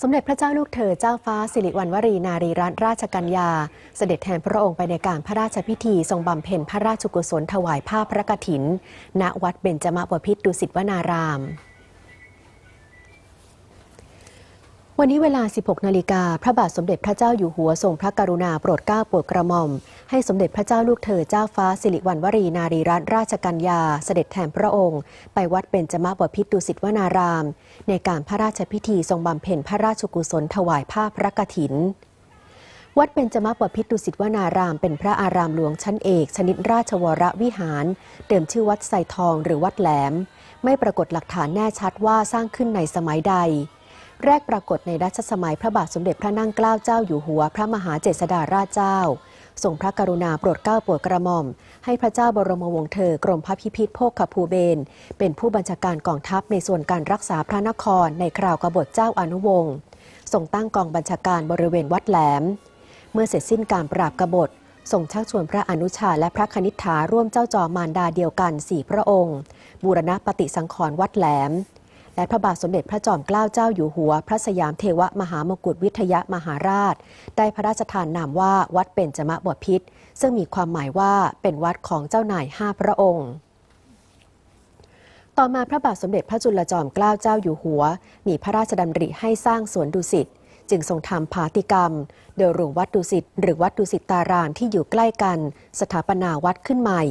สมเด็จพระเจ้าลูกเธอเจ้าฟ้าสิริวัณวรีนารีรัตนราชกัญญา เสด็จแทนพระองค์ไปในการพระราชพิธี ทรงบำเพ็ญพระราชกุศลถวายผ้าพระกฐิน ณวัดเบญจมบพิตรดุสิตวนาราม วันนี้เวลา 16 นาฬิกา พระบาทสมเด็จพระเจ้าอยู่หัวทรงพระกรุณาโปรดเกล้าโปรดกระหม่อม ให้สมเด็จพระเจ้าลูกเธอเจ้าฟ้าสิริวัณวรีนารีรัตนราชกัญญาเสด็จแทนพระองค์ ไปวัดเบญจมบพิตรดุสิตวนาราม ในการพระราชพิธีทรงบำเพ็ญพระราชกุศลถวายผ้าพระกฐิน วัดเบญจมบพิตรดุสิตวนาราม เป็นพระอารามหลวงชั้นเอก ชนิดราชวรวิหาร เดิมชื่อวัดไซทองหรือวัดแหลม ไม่ปรากฏหลักฐานแน่ชัดว่าสร้างขึ้นในสมัยใด แรกปรากฏในรัชสมัยพระบาทสมเด็จพระนั่งเกล้าเจ้าอยู่หัว พระมหาเจษฎาราชเจ้าทรงพระกรุณาโปรดเกล้าโปรดกระหม่อม ให้พระเจ้าบรมวงศ์เธอกรมพระพิพิธโภคภูเบนเป็นผู้บัญชาการกองทัพในส่วนการรักษาพระนครในคราวกบฏเจ้าอนุวงศ์ทรงตั้งกองบัญชาการบริเวณวัดแหลม เมื่อเสร็จสิ้นการปราบกบฏทรงชักชวนพระอนุชาและพระคณิษฐาร่วมเจ้าจอมารดาเดียวกันสี่พระองค์ บูรณะปฏิสังขรณ์วัดแหลม และพระบาทสมเด็จพระจอมเกล้าเจ้าอยู่หัว พระสยามเทวมหามกุฏวิทยมหาราช ได้พระราชทานนามว่าวัดเบญจมบพิษซึ่งมีความหมายว่าเป็นวัดของเจ้านายห้าพระองค์ต่อมาพระบาทสมเด็จพระจุลจอมเกล้าเจ้าอยู่หัว มีพระราชดำริให้สร้างสวนดุสิต จึงทรงทำผาติกรรม โดยหลวงวัดดุสิตหรือวัดดุสิตตารามที่อยู่ใกล้กัน สถาปนาวัดขึ้นใหม่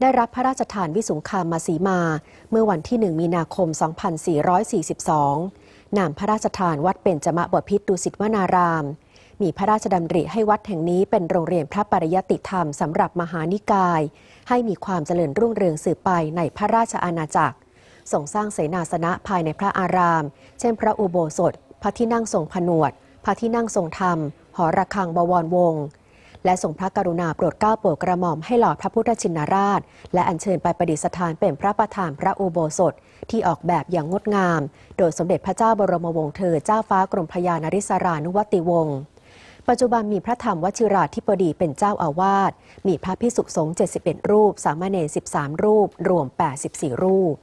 ได้รับพระราชทานวิสุงคามมาสีมา เมื่อวันที่ 1 มีนาคม 2442 นามพระราชทานวัดเป็นจมะบพิตรดุสิตวนาราม มีพระราชดำริให้วัดแห่งนี้เป็นโรงเรียนพระปริยติธรรมสำหรับมหานิกาย ให้มีความเจริญรุ่งเรืองสืบไปในพระราชอาณาจักรส่งสร้างเสนาสนะภายในพระอาราม เช่นพระอุโบสถ พระที่นั่งทรงผนวด พระที่นั่งทรงธรรม หอระฆังบวรวงศ์และทรงพระกรุณาโปรดเกล้าโปรดกระหม่อมให้หล่อพระพุทธชินราช และอัญเชิญไปประดิษฐานเป็นพระประธานพระอุโบสถที่ออกแบบอย่างงดงาม โดยสมเด็จพระเจ้าบรมวงศ์เธอเจ้าฟ้ากรมพระยานริศรานุวัติวงศ์ปัจจุบันมีพระธรรมวชิราธิปดีเป็นเจ้าอาวาส มีพระพิสุสงฆ์ 71 รูป สามเณร 13 รูป รวม 84 รูป